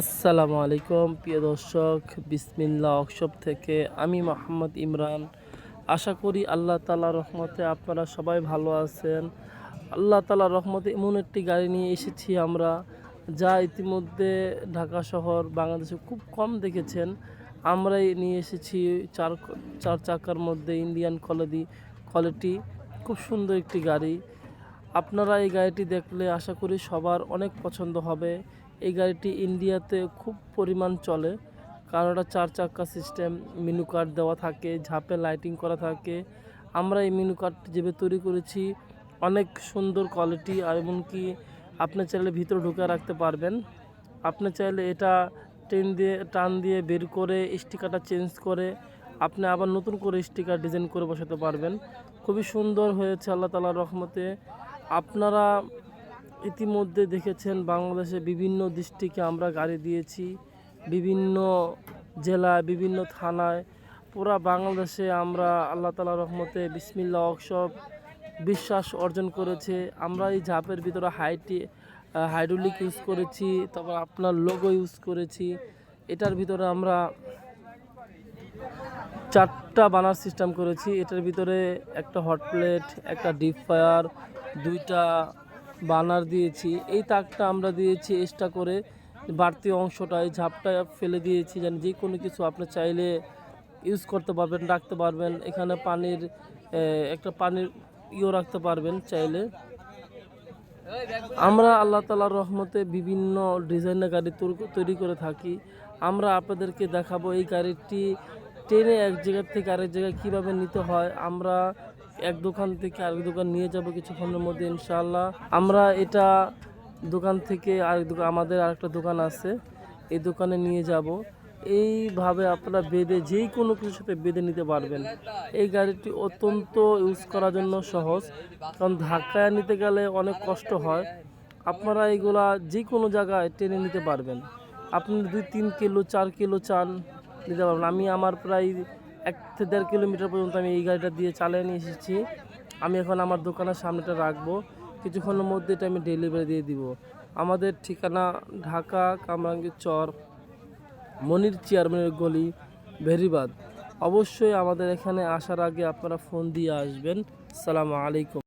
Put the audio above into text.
আসসালামু আলাইকুম, প্রিয় দর্শক বিসমিল্লা ওয়ার্কশপ থেকে আমি মোহাম্মদ ইমরান। আশা করি আল্লাহ তালা রহমতে আপনারা সবাই ভালো আছেন। আল্লাহ তালা রহমতে এমন একটি গাড়ি নিয়ে এসেছি আমরা, যা ইতিমধ্যে ঢাকা শহর বাংলাদেশে খুব কম দেখেছেন। আমরাই নিয়ে এসেছি চার চার চাকার মধ্যে ইন্ডিয়ান কোয়ালিটি কোয়ালিটি, খুব সুন্দর একটি গাড়ি। আপনারা এই গাড়িটি দেখলে আশা করি সবার অনেক পছন্দ হবে। এই গাড়িটি ইন্ডিয়াতে খুব পরিমাণ চলে। কারণ এটা চার চাক্কা সিস্টেম, মেনু কার্ড দেওয়া থাকে, ঝাপে লাইটিং করা থাকে। আমরা এই মেনু কার্ড যেভাবে তৈরি করেছি, অনেক সুন্দর কোয়ালিটি আর এমনকি আপনি চাইলে ভিতরে ঢুকে রাখতে পারবেন। আপনি চাইলে এটা ট্রেন দিয়ে, টান দিয়ে বের করে স্টিকারটা চেঞ্জ করে আপনি আবার নতুন করে স্টিকার ডিজাইন করে বসাতে পারবেন। খুবই সুন্দর হয়েছে, আল্লাহ তালার রহমতে। আপনারা ইতিমধ্যে দেখেছেন বাংলাদেশে বিভিন্ন ডিস্ট্রিক্টে আমরা গাড়ি দিয়েছি, বিভিন্ন জেলায়, বিভিন্ন থানায়। পুরা বাংলাদেশে আমরা আল্লাহ তালা রহমতে বিসমিল্লা ওয়ার্কশপ বিশ্বাস অর্জন করেছে। আমরা এই ঝাপের ভিতরে হাইটি, হাইড্রোলিক ইউজ করেছি, তারপর আপনার লোগো ইউজ করেছি। এটার ভিতরে আমরা চারটা বানার সিস্টেম করেছি। এটার ভিতরে একটা হট প্লেট একটা ডিপ ফায়ার, দুইটা বানার দিয়েছি। এই তাকটা আমরা দিয়েছি এক্সট্রা করে। বাড়তি অংশটা, এই ঝাপটা ফেলে দিয়েছি যেন যে কোনো কিছু আপনি চাইলে ইউজ করতে পারবেন, রাখতে পারবেন। এখানে পানির একটা পানির ইও রাখতে পারবেন চাইলে। আমরা আল্লাহ তালার রহমতে বিভিন্ন ডিজাইনের গাড়ি তৈরি- তৈরি করে থাকি। আমরা আপনাদেরকে দেখাবো এই গাড়িটি ট্রেনে এক জায়গার থেকে আরেক জায়গায় কীভাবে নিতে হয়। আমরা এক দোকান থেকে আরেক দোকান নিয়ে যাব কিছুক্ষণের মধ্যে ইনশাল্লাহ আমরা এটা দোকান থেকে আরেক দোকান, আমাদের আরেকটা দোকান আছে, এই দোকানে নিয়ে যাব। এইভাবে আপনারা বেঁধে যেই কোনো কিছুর সাথে বেঁধে নিতে পারবেন। এই গাড়িটি অত্যন্ত ইউজ করার জন্য সহজ, কারণ ধাক্কায় নিতে গেলে অনেক কষ্ট হয়। আপনারা এইগুলা যে কোনো জায়গায় টেনে নিতে পারবেন। আপনি দুই, তিন কিলো, চার কিলো চান, নিতে পারবেন। আমি আমার প্রায় এক থেকে দেড় কিলোমিটার পর্যন্ত আমি এই গাড়িটা দিয়ে চালিয়ে নিয়ে এসেছি। আমি এখন আমার দোকানের সামনেটা রাখব। কিছুক্ষণের মধ্যে এটা আমি ডেলিভারি দিয়ে দিব। আমাদের ঠিকানা ঢাকা কামরাঙ্গীর চর, মনির চেয়ারম্যানের গলি, ভেরিবাদ। অবশ্যই আমাদের এখানে আসার আগে আপনারা ফোন দিয়ে আসবেন। সালাম আলাইকুম।